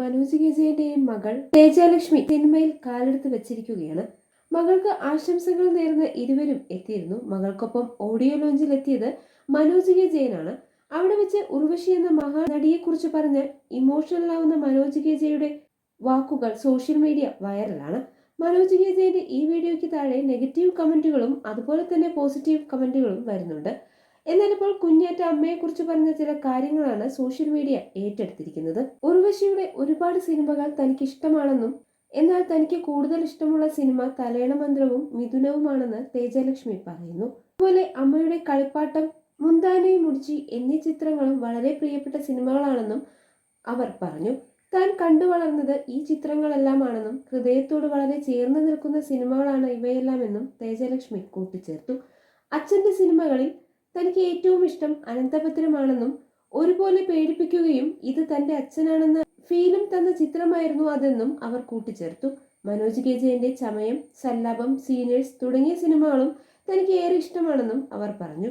മനോജ് വിജയന്റെയും മകൾ തേജാലക്ഷ്മി സിനിമയിൽ കാലെടുത്ത് വെച്ചിരിക്കുകയാണ്. മകൾക്ക് ആശംസകൾ നേർന്ന് ഇരുവരും എത്തിയിരുന്നു. മകൾക്കൊപ്പം ഓഡിയോ ലോഞ്ചിൽ എത്തിയത് മനോജ് കെ അവിടെ വെച്ച് ഉർവശി എന്ന മഹാനടിയെക്കുറിച്ച് പറഞ്ഞ് ഇമോഷണൽ ആവുന്ന മനോജ് കെ വാക്കുകൾ സോഷ്യൽ മീഡിയ വൈറലാണ്. മനോജ് കെ ഈ വീഡിയോയ്ക്ക് താഴെ നെഗറ്റീവ് കമന്റുകളും അതുപോലെ തന്നെ പോസിറ്റീവ് കമന്റുകളും വരുന്നുണ്ട്. എന്നാൽ ഇപ്പോൾ കുഞ്ഞേറ്റ അമ്മയെക്കുറിച്ച് പറഞ്ഞ ചില കാര്യങ്ങളാണ് സോഷ്യൽ മീഡിയ ഏറ്റെടുത്തിരിക്കുന്നത്. ഉർവശിയുടെ ഒരുപാട് സിനിമകൾ തനിക്ക് ഇഷ്ടമാണെന്നും എന്നാൽ തനിക്ക് കൂടുതൽ ഇഷ്ടമുള്ള സിനിമ തലയണ മന്ത്രവും മിഥുനവുമാണെന്ന് തേജലക്ഷ്മി പറയുന്നു. അതുപോലെ അമ്മയുടെ കളിപ്പാട്ടം മുന്താനെ മുടിച്ചി എന്നീ ചിത്രങ്ങളും വളരെ പ്രിയപ്പെട്ട സിനിമകളാണെന്നും അവർ പറഞ്ഞു. താൻ കണ്ടു വളർന്നത് ഈ ചിത്രങ്ങളെല്ലാമാണെന്നും ഹൃദയത്തോട് വളരെ ചേർന്ന് നിൽക്കുന്ന സിനിമകളാണ് ഇവയെല്ലാമെന്നും തേജലക്ഷ്മി കൂട്ടിച്ചേർത്തു. അച്ഛന്റെ സിനിമകളിൽ തനിക്ക് ഏറ്റവും ഇഷ്ടം അനന്തപത്രമാണെന്നും ഒരുപോലെ പേടിപ്പിക്കുകയും ഇത് തന്റെ അച്ഛനാണെന്ന ഫീലും തന്ന ചിത്രമായിരുന്നു അതെന്നും അവർ കൂട്ടിച്ചേർത്തു. മനോജ് കെ ജയന്റെ ചമയം സല്ലാപം സീനിയേഴ്സ് തുടങ്ങിയ സിനിമകളും തനിക്ക് ഏറെ ഇഷ്ടമാണെന്നും അവർ പറഞ്ഞു.